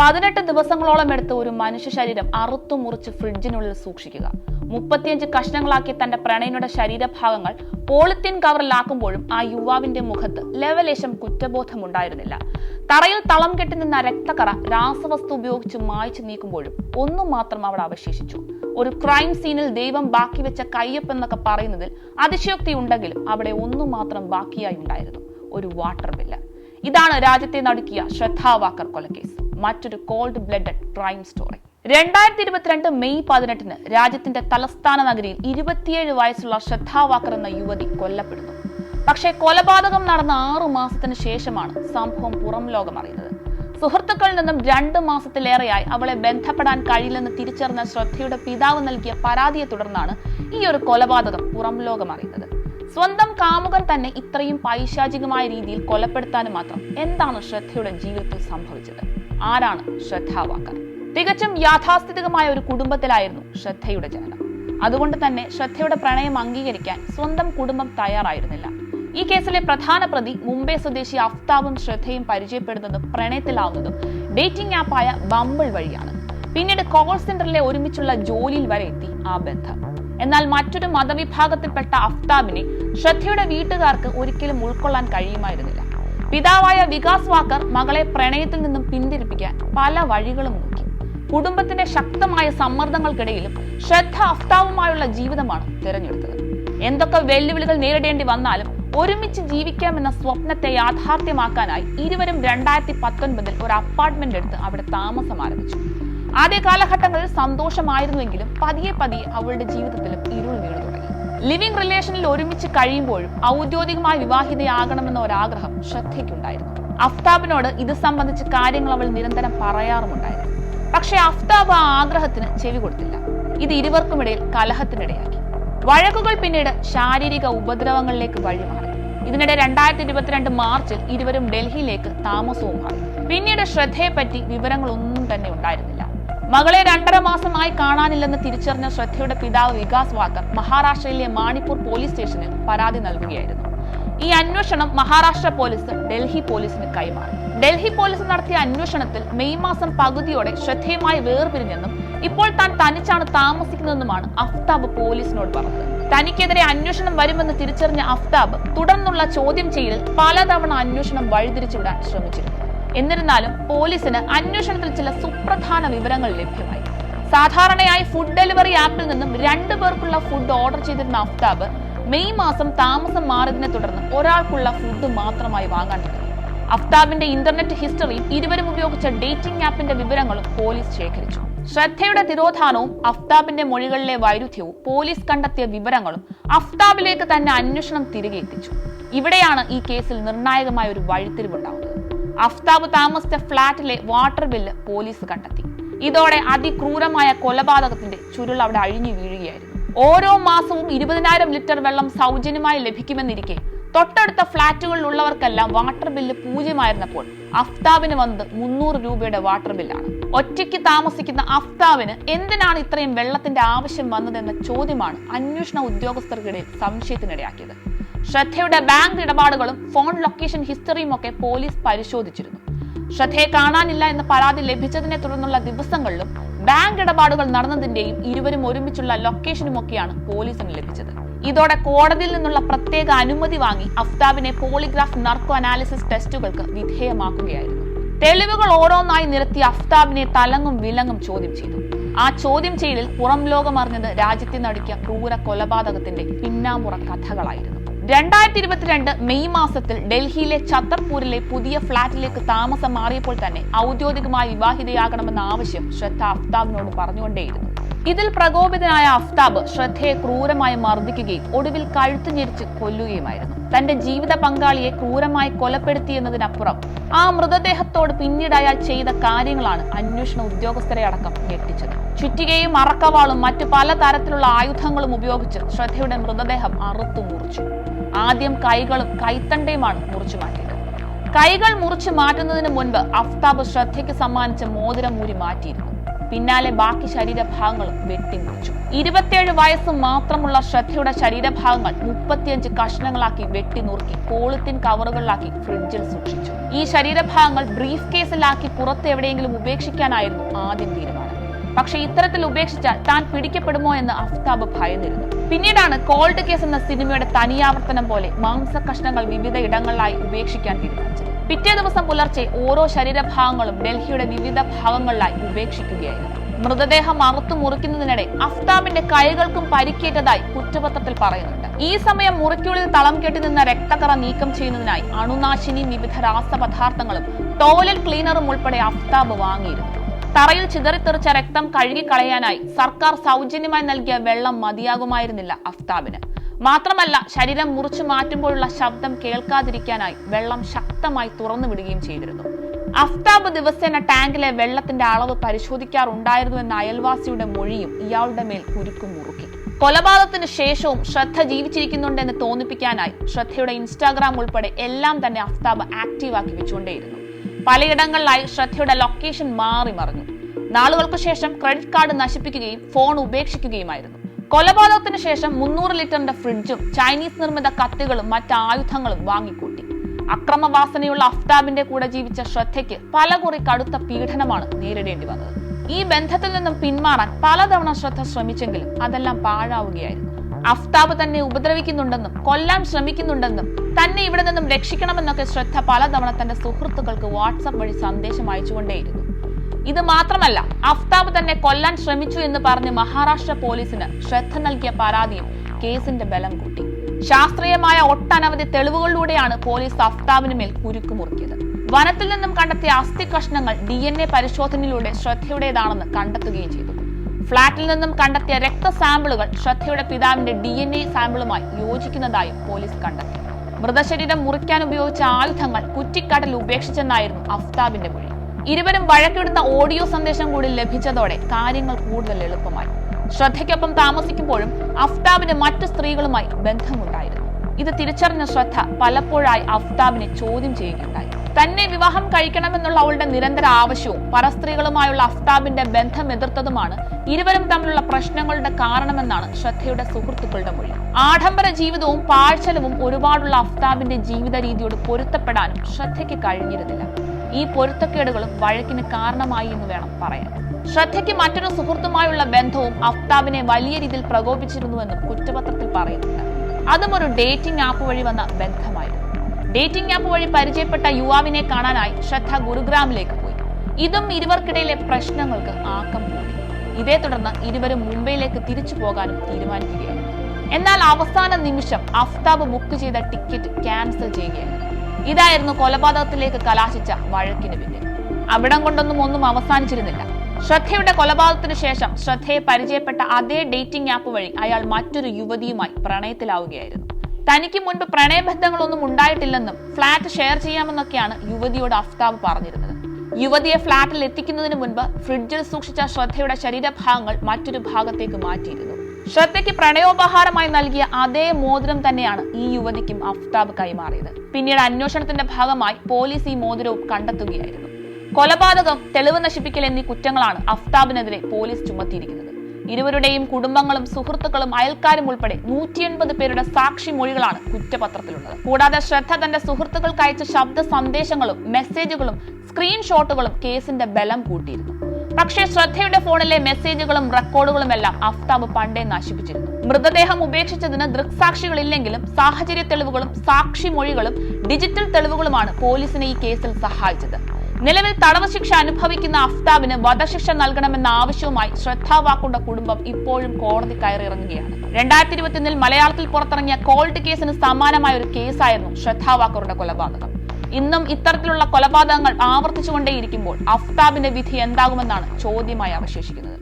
പതിനെട്ട് ദിവസങ്ങളോളം എടുത്ത ഒരു മനുഷ്യ ശരീരം അറുത്തു മുറിച്ച് ഫ്രിഡ്ജിനുള്ളിൽ സൂക്ഷിക്കുക. മുപ്പത്തിയഞ്ച് കഷ്ണങ്ങളാക്കി തന്റെ പ്രണയനുടെ ശരീരഭാഗങ്ങൾ പോളിത്തീൻ കവറിലാക്കുമ്പോഴും ആ യുവാവിന്റെ മുഖത്ത് ലെവലേശം കുറ്റബോധമുണ്ടായിരുന്നില്ല. തറയിൽ തളം കെട്ടി നിന്ന രക്തക്കറ രാസവസ്തു ഉപയോഗിച്ച് മായ്ച്ചു നീക്കുമ്പോഴും ഒന്നും മാത്രം അവിടെ അവശേഷിച്ചു. ഒരു ക്രൈം സീനിൽ ദൈവം ബാക്കി വെച്ച കയ്യപ്പ് എന്നൊക്കെ പറയുന്നതിൽ അതിശയോക്തി ഉണ്ടെങ്കിലും അവിടെ ഒന്നും മാത്രം ബാക്കിയായി ഉണ്ടായിരുന്നു. ഒരു വാട്ടർ ബില്ല്. ഇതാണ് രാജ്യത്തെ നടുക്കിയ ശ്രദ്ധാവാക്കർ കൊലക്കേസ്. മറ്റൊരു കോൾഡ് ബ്ലഡഡ് ക്രൈം സ്റ്റോറി രണ്ടായിരത്തി ഇരുപത്തിരണ്ട് മെയ് പതിനെട്ടിന് രാജ്യത്തിന്റെ തലസ്ഥാന നഗരിയിൽ ഇരുപത്തിയേഴ് വയസ്സുള്ള ശ്രദ്ധാവാക്കർ എന്ന യുവതി കൊല്ലപ്പെടുന്നു. പക്ഷേ കൊലപാതകം നടന്ന ആറു മാസത്തിന് ശേഷമാണ് സംഭവം പുറം ലോകം അറിയുന്നത്. സുഹൃത്തുക്കളിൽ നിന്നും രണ്ട് മാസത്തിലേറെയായി അവളെ ബന്ധപ്പെടാൻ കഴിയില്ലെന്ന് തിരിച്ചറിഞ്ഞ ശ്രദ്ധയുടെ പിതാവ് നൽകിയ പരാതിയെ തുടർന്നാണ് ഈ ഒരു കൊലപാതകം പുറം ലോകം അറിയുന്നത്. സ്വന്തം കാമുകൻ തന്നെ ഇത്രയും പൈശാചികമായ രീതിയിൽ കൊലപ്പെടുത്താനും മാത്രം എന്താണ് ശ്രദ്ധയുടെ ജീവിതത്തിൽ സംഭവിച്ചത്? ആരാണ് ശ്രദ്ധ വാക്കർ തികച്ചും യാഥാസ്ഥിതികമായ ഒരു കുടുംബത്തിലായിരുന്നു ശ്രദ്ധയുടെ ജനനം. അതുകൊണ്ട് തന്നെ ശ്രദ്ധയുടെ പ്രണയം അംഗീകരിക്കാൻ സ്വന്തം കുടുംബം തയ്യാറായിരുന്നില്ല. ഈ കേസിലെ പ്രധാന പ്രതി മുംബൈ സ്വദേശി അഫ്താബും ശ്രദ്ധയും പരിചയപ്പെടുന്നതും പ്രണയത്തിലാവുന്നതും ഡേറ്റിംഗ് ആപ്പായ ബമ്പിൾ വഴിയാണ്. പിന്നീട് കോൾ സെന്ററിലെ ഒരുമിച്ചുള്ള ജോലിയിൽ വരെ എത്തി ആ ബന്ധം. എന്നാൽ മറ്റൊരു മതവിഭാഗത്തിൽപ്പെട്ട അഫ്താബിനെ ശ്രദ്ധയുടെ വീട്ടുകാർക്ക് ഒരിക്കലും ഉൾക്കൊള്ളാൻ കഴിയുമായിരുന്നില്ല. പിതാവായ വികാസ് വാക്കർ മകളെ പ്രണയത്തിൽ നിന്നും പിന്തിരിപ്പിക്കാൻ പല വഴികളും നോക്കി. കുടുംബത്തിന്റെ ശക്തമായ സമ്മർദ്ദങ്ങൾക്കിടയിലും ശ്രദ്ധ അഫ്താവുമായുള്ള ജീവിതമാണ് തിരഞ്ഞെടുത്തത്. എന്തൊക്കെ വെല്ലുവിളികൾ നേരിടേണ്ടി വന്നാലും ഒരുമിച്ച് ജീവിക്കാമെന്ന സ്വപ്നത്തെ യാഥാർത്ഥ്യമാക്കാനായി ഇരുവരും രണ്ടായിരത്തി പത്തൊൻപതിൽ ഒരു അപ്പാർട്ട്മെന്റ് എടുത്ത് അവിടെ താമസം ആരംഭിച്ചു. ആദ്യ കാലഘട്ടങ്ങളിൽ സന്തോഷമായിരുന്നുവെങ്കിലും പതിയെ പതിയെ അവളുടെ ജീവിതത്തിലും ഇരുൾ തുടങ്ങി ലിവിംഗ് റിലേഷനിൽ ഒരുമിച്ച് കഴിയുമ്പോഴും ഔദ്യോഗികമായി വിവാഹിതയാകണമെന്ന ഒരാഗ്രഹം ശ്രദ്ധയ്ക്കുണ്ടായിരുന്നു. അഫ്താബിനോട് ഇത് സംബന്ധിച്ച് കാര്യങ്ങൾ അവൾ നിരന്തരം പറയാറുമുണ്ടായിരുന്നു. പക്ഷേ അഫ്താബ് ആ ആഗ്രഹത്തിന് ചെവി കൊടുത്തില്ല. ഇത് ഇരുവർക്കുമിടയിൽ കലഹത്തിനിടയാക്കി. വഴക്കുകൾ പിന്നീട് ശാരീരിക ഉപദ്രവങ്ങളിലേക്ക് വഴിമാറി. ഇതിനിടെ രണ്ടായിരത്തി ഇരുപത്തിരണ്ട് മാർച്ചിൽ ഇരുവരും ഡൽഹിയിലേക്ക് താമസവും മാറി പിന്നീട് ശ്രദ്ധയെപ്പറ്റി വിവരങ്ങളൊന്നും തന്നെ ഉണ്ടായിരുന്നില്ല. മകളെ രണ്ടര മാസമായി കാണാനില്ലെന്ന് തിരിച്ചറിഞ്ഞ ശ്രദ്ധയുടെ പിതാവ് വികാസ് വാക്കർ മഹാരാഷ്ട്രയിലെ മാണിപ്പൂർ പോലീസ് സ്റ്റേഷനിൽ പരാതി നൽകുകയായിരുന്നു. ഈ അന്വേഷണം മഹാരാഷ്ട്ര പോലീസ് ഡൽഹി പോലീസിന് കൈമാറി. ഡൽഹി പോലീസ് നടത്തിയ അന്വേഷണത്തിൽ മെയ് മാസം പകുതിയോടെ ശ്രദ്ധേയമായി വേർപിരിഞ്ഞെന്നും ഇപ്പോൾ താൻ തനിച്ചാണ് താമസിക്കുന്നതെന്നുമാണ് അഫ്താബ് പോലീസിനോട് പറഞ്ഞത്. തനിക്കെതിരെ അന്വേഷണം വരുമെന്ന് തിരിച്ചറിഞ്ഞ അഫ്താബ് തുടർന്നുള്ള ചോദ്യം ചെയ്യലിൽ പലതവണ അന്വേഷണം വഴിതിരിച്ചുവിടാൻ ശ്രമിച്ചിരുന്നു. എന്നിരുന്നാലും പോലീസിന് അന്വേഷണത്തിൽ ചില സുപ്രധാന വിവരങ്ങൾ ലഭ്യമായി. സാധാരണയായി ഫുഡ് ഡെലിവറി ആപ്പിൽ നിന്നും രണ്ടു പേർക്കുള്ള ഫുഡ് ഓർഡർ ചെയ്തിരുന്ന അഫ്താബ് മെയ് മാസം താമസം മാറിയതിനെ തുടർന്ന് ഒരാൾക്കുള്ള ഫുഡ് മാത്രമായി വാങ്ങാൻ തുടങ്ങി. അഫ്താബിന്റെ ഇന്റർനെറ്റ് ഹിസ്റ്ററിയും ഇരുവരും ഉപയോഗിച്ച ഡേറ്റിംഗ് ആപ്പിന്റെ വിവരങ്ങളും പോലീസ് ശേഖരിച്ചു. ശ്രദ്ധയുടെ തിരോധാനവും അഫ്താബിന്റെ മൊഴികളിലെ വൈരുദ്ധ്യവും പോലീസ് കണ്ടെത്തിയ വിവരങ്ങളും അഫ്താബിലേക്ക് തന്നെ അന്വേഷണം തിരികെ എത്തിച്ചു. ഇവിടെയാണ് ഈ കേസിൽ നിർണായകമായ ഒരു വഴിത്തിരിവുണ്ടാവുന്നത്. അഫ്താബ് താമസിച്ച ഫ്ളാറ്റിലെ വാട്ടർ ബില്ല് പോലീസ് കണ്ടെത്തി. ഇതോടെ അതിക്രൂരമായ കൊലപാതകത്തിന്റെ ചുരുൾ അവിടെ അഴിഞ്ഞു വീഴുകയായിരുന്നു. ഓരോ മാസവും ഇരുപതിനായിരം ലിറ്റർ വെള്ളം സൗജന്യമായി ലഭിക്കുമെന്നിരിക്കെ തൊട്ടടുത്ത ഫ്ളാറ്റുകളിലുള്ളവർക്കെല്ലാം വാട്ടർ ബില്ല് പൂജ്യമായിരുന്നപ്പോൾ അഫ്താബിന് വന്നത് മുന്നൂറ് രൂപയുടെ വാട്ടർ ബില്ലാണ്. ഒറ്റയ്ക്ക് താമസിക്കുന്ന അഫ്താബിന് എന്തിനാണ് ഇത്രയും വെള്ളത്തിന്റെ ആവശ്യം വന്നതെന്ന ചോദ്യമാണ് അന്വേഷണ ഉദ്യോഗസ്ഥർക്കിടയിൽ സംശയത്തിനിടയാക്കിയത്. ശ്രദ്ധയുടെ ബാങ്ക് ഇടപാടുകളും ഫോൺ ലൊക്കേഷൻ ഹിസ്റ്ററിയും ഒക്കെ പോലീസ് പരിശോധിച്ചിരുന്നു. ശ്രദ്ധയെ കാണാനില്ല എന്ന പരാതി ലഭിച്ചതിനെ തുടർന്നുള്ള ദിവസങ്ങളിലും ബാങ്ക് ഇടപാടുകൾ നടന്നതിന്റെയും ഇരുവരും ഒരുമിച്ചുള്ള ലൊക്കേഷനും ഒക്കെയാണ് പോലീസിന് ലഭിച്ചത്. ഇതോടെ കോടതിയിൽ നിന്നുള്ള പ്രത്യേക അനുമതി വാങ്ങി അഫ്താബിനെ പോളിഗ്രാഫ് നർക്കോ അനാലിസിസ് ടെസ്റ്റുകൾക്ക് വിധേയമാക്കുകയായിരുന്നു. തെളിവുകൾ ഓരോന്നായി നിരത്തി അഫ്താബിനെ തലങ്ങും വിലങ്ങും ചോദ്യം ചെയ്തു. ആ ചോദ്യം ചെയ്യലിൽ പുറം ലോകം അറിഞ്ഞത് രാജ്യത്തെ നടുക്കിയ ക്രൂര കൊലപാതകത്തിന്റെ പിന്നാമ്പുറ കഥകളായിരുന്നു. രണ്ടായിരത്തി ഇരുപത്തിരണ്ട് മെയ് മാസത്തിൽ ഡൽഹിയിലെ ഛത്തർപൂരിലെ പുതിയ ഫ്ളാറ്റിലേക്ക് താമസം മാറിയപ്പോൾ തന്നെ ഔദ്യോഗികമായി വിവാഹിതയാകണമെന്ന ആവശ്യം ശ്രദ്ധ അഫ്താബിനോട് പറഞ്ഞുകൊണ്ടേയിരുന്നു. ഇതിൽ പ്രകോപിതനായ അഫ്താബ് ശ്രദ്ധയെ ക്രൂരമായി മർദ്ദിക്കുകയും ഒടുവിൽ കഴുത്തു ഞെരിച്ച് കൊല്ലുകയുമായിരുന്നു. തന്റെ ജീവിത പങ്കാളിയെ ക്രൂരമായി കൊലപ്പെടുത്തിയെന്നതിനപ്പുറം ആ മൃതദേഹത്തോട് പിന്നീട് അയാൾ ചെയ്ത കാര്യങ്ങളാണ് അന്വേഷണ ഉദ്യോഗസ്ഥരെ അടക്കം ഞെട്ടിച്ചത്. ചുറ്റികയും അറക്കവാളും മറ്റു പല തരത്തിലുള്ള ആയുധങ്ങളും ഉപയോഗിച്ച് ശ്രദ്ധയുടെ മൃതദേഹം അറുത്തു മുറിച്ചു ആദ്യം കൈകളും കൈത്തണ്ടയുമാണ് മുറിച്ചു മാറ്റിയത്. കൈകൾ മുറിച്ചു മാറ്റുന്നതിന് മുൻപ് അഫ്താബ് ശ്രദ്ധയ്ക്ക് സമ്മാനിച്ച മോതിരം ഊരി മാറ്റിയിരുന്നു. പിന്നാലെ ബാക്കി ശരീരഭാഗങ്ങളും വെട്ടിമുറിച്ചു ഇരുപത്തിയേഴ് വയസ്സ് മാത്രമുള്ള ശ്രദ്ധയുടെ ശരീരഭാഗങ്ങൾ മുപ്പത്തിയഞ്ച് കഷ്ണങ്ങളാക്കി വെട്ടി നുറുക്കി പോളിത്തീൻ കവറുകളിലാക്കി ഫ്രിഡ്ജിൽ സൂക്ഷിച്ചു. ഈ ശരീരഭാഗങ്ങൾ ബ്രീഫ് കേസിലാക്കി പുറത്ത് എവിടെയെങ്കിലും ഉപേക്ഷിക്കാനായിരുന്നു ആദ്യം തീരുമാനം. പക്ഷെ ഇത്തരത്തിൽ ഉപേക്ഷിച്ചാൽ താൻ പിടിക്കപ്പെടുമോ എന്ന് അഫ്താബ് ഭയന്നിരുന്നു. പിന്നീടാണ് കോൾഡ് കേസ് എന്ന സിനിമയുടെ തനിയാവർത്തനം പോലെ മാംസ കഷ്ണങ്ങൾ വിവിധ ഇടങ്ങളിലായി ഉപേക്ഷിക്കാൻ തീരുമാനിച്ചത്. പിറ്റേ ദിവസം പുലർച്ചെ ഓരോ ശരീരഭാഗങ്ങളും ഡൽഹിയുടെ വിവിധ ഭാഗങ്ങളിലായി ഉപേക്ഷിക്കുകയായിരുന്നു. മൃതദേഹം അറുത്തു മുറിക്കുന്നതിനിടെ അഫ്താബിന്റെ കൈകൾക്കും പരിക്കേറ്റതായി കുറ്റപത്രത്തിൽ പറയുന്നുണ്ട്. ഈ സമയം മുറിക്കുള്ളിൽ തളം കെട്ടി നിന്ന രക്തക്കറ നീക്കം ചെയ്യുന്നതിനായി അണുനാശിനിയും വിവിധ രാസപദാർത്ഥങ്ങളും ടോയ്ലറ്റ് ക്ലീനറും ഉൾപ്പെടെ അഫ്താബ് വാങ്ങിയിരുന്നു. തറയിൽ ചിതറിത്തെറിച്ച രക്തം കഴുകിക്കളയാനായി സർക്കാർ സൗജന്യമായി നൽകിയ വെള്ളം മതിയാകുമായിരുന്നില്ല അഫ്താബിന് മാത്രമല്ല ശരീരം മുറിച്ചു മാറ്റുമ്പോഴുള്ള ശബ്ദം കേൾക്കാതിരിക്കാനായി വെള്ളം ശക്തമായി തുറന്നു വിടുകയും ചെയ്തിരുന്നു. അഫ്താബ് ദിവസേന ടാങ്കിലെ വെള്ളത്തിന്റെ അളവ് പരിശോധിക്കാറുണ്ടായിരുന്നു എന്ന അയൽവാസിയുടെ മൊഴിയും ഇയാളുടെ മേൽ കുരുക്കും മുറുക്കി. കൊലപാതകത്തിന് ശേഷവും ശ്രദ്ധ ജീവിച്ചിരിക്കുന്നുണ്ടെന്ന് തോന്നിപ്പിക്കാനായി ശ്രദ്ധയുടെ ഇൻസ്റ്റാഗ്രാം ഉൾപ്പെടെ എല്ലാം തന്നെ അഫ്താബ് ആക്റ്റീവാക്കി വെച്ചുകൊണ്ടേയിരുന്നു. പലയിടങ്ങളിലായി ശ്രദ്ധയുടെ ലൊക്കേഷൻ മാറി മറിഞ്ഞു. നാളുകൾക്ക് ശേഷം ക്രെഡിറ്റ് കാർഡ് നശിപ്പിക്കുകയും ഫോൺ ഉപേക്ഷിക്കുകയുമായിരുന്നു. കൊലപാതകത്തിന് ശേഷം മുന്നൂറ് ലിറ്ററിന്റെ ഫ്രിഡ്ജും ചൈനീസ് നിർമ്മിത കത്തികളും മറ്റ് ആയുധങ്ങളും വാങ്ങിക്കൂട്ടി. അക്രമവാസനയുള്ള അഫ്താബിന്റെ കൂടെ ജീവിച്ച ശ്രദ്ധയ്ക്ക് പലകുറി കടുത്ത പീഡനമാണ് നേരിടേണ്ടി വന്നത്. ഈ ബന്ധത്തിൽ നിന്നും പിന്മാറാൻ പലതവണ ശ്രദ്ധ ശ്രമിച്ചെങ്കിലും അതെല്ലാം പാഴാവുകയായിരുന്നു. അഫ്താബ് തന്നെ ഉപദ്രവിക്കുന്നുണ്ടെന്നും കൊല്ലാൻ ശ്രമിക്കുന്നുണ്ടെന്നും തന്നെ ഇവിടെ നിന്നും രക്ഷിക്കണമെന്നൊക്കെ ശ്രദ്ധ പലതവണ തന്റെ സുഹൃത്തുക്കൾക്ക് വാട്സപ്പ് വഴി സന്ദേശം അയച്ചുകൊണ്ടേയിരുന്നു. ഇത് മാത്രമല്ല അഫ്താബ് തന്നെ കൊല്ലാൻ ശ്രമിച്ചു എന്ന് പറഞ്ഞ് മഹാരാഷ്ട്ര പോലീസിന് ശ്രദ്ധ നൽകിയ പരാതിയും കേസിന്റെ ബലം കൂട്ടി. ശാസ്ത്രീയമായ ഒട്ടനവധി തെളിവുകളിലൂടെയാണ് പോലീസ് അഫ്താബിന് മേൽ കുരുക്ക് മുറുക്കിയത്. വനത്തിൽ നിന്നും കണ്ടെത്തിയ അസ്ഥി കഷ്ണങ്ങൾ ഡി എൻ എ പരിശോധനയിലൂടെ ശ്രദ്ധയുടേതാണെന്ന് കണ്ടെത്തുകയും ചെയ്തു. ഫ്ളാറ്റിൽ നിന്നും കണ്ടെത്തിയ രക്ത സാമ്പിളുകൾ ശ്രദ്ധയുടെ പിതാവിന്റെ ഡി എൻ എ സാമ്പിളുമായി യോജിക്കുന്നതായും പോലീസ് കണ്ടെത്തി. മൃതശരീരം മുറിക്കാൻ ഉപയോഗിച്ച ആയുധങ്ങൾ കുറ്റിക്കാട്ടിൽ ഉപേക്ഷിച്ചെന്നായിരുന്നു അഫ്താബിന്റെ മൊഴി. ഇരുവരും വഴക്കിടുന്ന ഓഡിയോ സന്ദേശം കൂടി ലഭിച്ചതോടെ കാര്യങ്ങൾ കൂടുതൽ എളുപ്പമായി. ശ്രദ്ധയ്ക്കൊപ്പം താമസിക്കുമ്പോഴും അഫ്താബിന് മറ്റു സ്ത്രീകളുമായി ബന്ധമുണ്ടായിരുന്നു. ഇത് തിരിച്ചറിഞ്ഞ ശ്രദ്ധ പലപ്പോഴായി അഫ്താബിനെ ചോദ്യം ചെയ്യുകയുണ്ടായി. തന്നെ വിവാഹം കഴിക്കണമെന്നുള്ള അവളുടെ നിരന്തര ആവശ്യവും പരസ്ത്രീകളുമായുള്ള അഫ്താബിന്റെ ബന്ധം എതിർത്തതുമാണ് ഇരുവരും തമ്മിലുള്ള പ്രശ്നങ്ങളുടെ കാരണമെന്നാണ് ശ്രദ്ധയുടെ സുഹൃത്തുക്കളുടെ മൊഴി. ആഡംബര ജീവിതവും പാഴ്ചലവും ഒരുപാടുള്ള അഫ്താബിന്റെ ജീവിത രീതിയോട് പൊരുത്തപ്പെടാനും ശ്രദ്ധയ്ക്ക് കഴിഞ്ഞിരുന്നില്ല. ഈ പൊരുത്തക്കേടുകളും വഴക്കിന് കാരണമായി എന്ന് വേണം പറയാൻ. ശ്രദ്ധയ്ക്ക് മറ്റൊരു സുഹൃത്തുമായുള്ള ബന്ധവും അഫ്താബിനെ വലിയ രീതിയിൽ പ്രകോപിച്ചിരുന്നുവെന്നും കുറ്റപത്രത്തിൽ പറയുന്നുണ്ട്. അതും ഒരു ഡേറ്റിംഗ് ആപ്പ് വഴി വന്ന ബന്ധമായിരുന്നു. ഡേറ്റിംഗ് ആപ്പ് വഴി പരിചയപ്പെട്ട യുവാവിനെ കാണാനായി ശ്രദ്ധ ഗുരുഗ്രാമിലേക്ക് പോയി. ഇതും ഇരുവർക്കിടയിലെ പ്രശ്നങ്ങൾക്ക് ആക്കം കൂടി. ഇതേ തുടർന്ന് ഇരുവരും മുംബൈയിലേക്ക് തിരിച്ചു പോകാനും തീരുമാനിക്കുകയാണ്. എന്നാൽ അവസാന നിമിഷം അഫ്താബ് ബുക്ക് ചെയ്ത ടിക്കറ്റ് ക്യാൻസൽ ചെയ്യുകയാണ്. ഇതായിരുന്നു കൊലപാതകത്തിലേക്ക് കലാശിച്ച വഴക്കിന് പിന്നിൽ. അവിടം കൊണ്ടൊന്നും ഒന്നും അവസാനിച്ചിരുന്നില്ല. ശ്രദ്ധയുടെ കൊലപാതകത്തിന് ശേഷം ശ്രദ്ധയെ പരിചയപ്പെട്ട അതേ ഡേറ്റിംഗ് ആപ്പ് വഴി അയാൾ മറ്റൊരു യുവതിയുമായി പ്രണയത്തിലാവുകയായിരുന്നു. തനിക്ക് മുൻപ് പ്രണയബന്ധങ്ങളൊന്നും ഉണ്ടായിട്ടില്ലെന്നും ഫ്ളാറ്റ് ഷെയർ ചെയ്യാമെന്നൊക്കെയാണ് യുവതിയോട് അഫ്താബ് പറഞ്ഞിരുന്നത്. യുവതിയെ ഫ്ളാറ്റിൽ എത്തിക്കുന്നതിന് മുൻപ് ഫ്രിഡ്ജിൽ സൂക്ഷിച്ച ശ്രദ്ധയുടെ ശരീരഭാഗങ്ങൾ മറ്റൊരു ഭാഗത്തേക്ക് മാറ്റിയിരുന്നു. ശ്രദ്ധയ്ക്ക് പ്രണയോപഹാരമായി നൽകിയ അതേ മോതിരം തന്നെയാണ് ഈ യുവതിക്കും അഫ്താബ് കൈമാറിയത്. പിന്നീട് അന്വേഷണത്തിന്റെ ഭാഗമായി പോലീസ് ഈ മോതിരവും കണ്ടെത്തുകയായിരുന്നു. കൊലപാതകം തെളിവ് നശിപ്പിക്കൽ എന്നീ കുറ്റങ്ങളാണ് അഫ്താബിനെതിരെ പോലീസ് ചുമത്തിയിരിക്കുന്നത്. ഇരുവരുടെയും കുടുംബങ്ങളും സുഹൃത്തുക്കളും അയൽക്കാരും ഉൾപ്പെടെ നൂറ്റി എൺപത് പേരുടെ സാക്ഷി മൊഴികളാണ് കുറ്റപത്രത്തിലുള്ളത്. കൂടാതെ ശ്രദ്ധ തന്റെ സുഹൃത്തുക്കൾക്ക് അയച്ച ശബ്ദ സന്ദേശങ്ങളും മെസ്സേജുകളും സ്ക്രീൻഷോട്ടുകളും കേസിന്റെ ബലം കൂട്ടിയിരുന്നു. പക്ഷേ ശ്രദ്ധയുടെ ഫോണിലെ മെസ്സേജുകളും റെക്കോർഡുകളും എല്ലാം അഫ്താബ് പണ്ടേ നശിപ്പിച്ചിരുന്നു. മൃതദേഹം ഉപേക്ഷിച്ചതിന് ദൃക്സാക്ഷികളില്ലെങ്കിലും സാഹചര്യ തെളിവുകളും സാക്ഷി മൊഴികളും ഡിജിറ്റൽ തെളിവുകളുമാണ് പോലീസിനെ ഈ കേസിൽ സഹായിച്ചത്. നിലവിൽ തടവ് ശിക്ഷ അനുഭവിക്കുന്ന അഫ്താബിന് വധശിക്ഷ നൽകണമെന്ന ആവശ്യവുമായി ശ്രദ്ധാവാക്കുണ്ട കുടുംബം ഇപ്പോഴും കോടതി കയറിയിറങ്ങുകയാണ് രണ്ടായിരത്തി ഇരുപത്തിയൊന്നിൽ മലയാളത്തിൽ പുറത്തിറങ്ങിയ കോൾഡ് കേസിന് സമാനമായ ഒരു കേസായിരുന്നു ശ്രദ്ധാവാക്കറുടെ കൊലപാതകം. ഇന്നും ഇത്തരത്തിലുള്ള കൊലപാതകങ്ങൾ ആവർത്തിച്ചുകൊണ്ടേയിരിക്കുമ്പോൾ അഫ്താബിന്റെ വിധി എന്താകുമെന്നാണ് ചോദ്യമായി അവശേഷിക്കുന്നത്.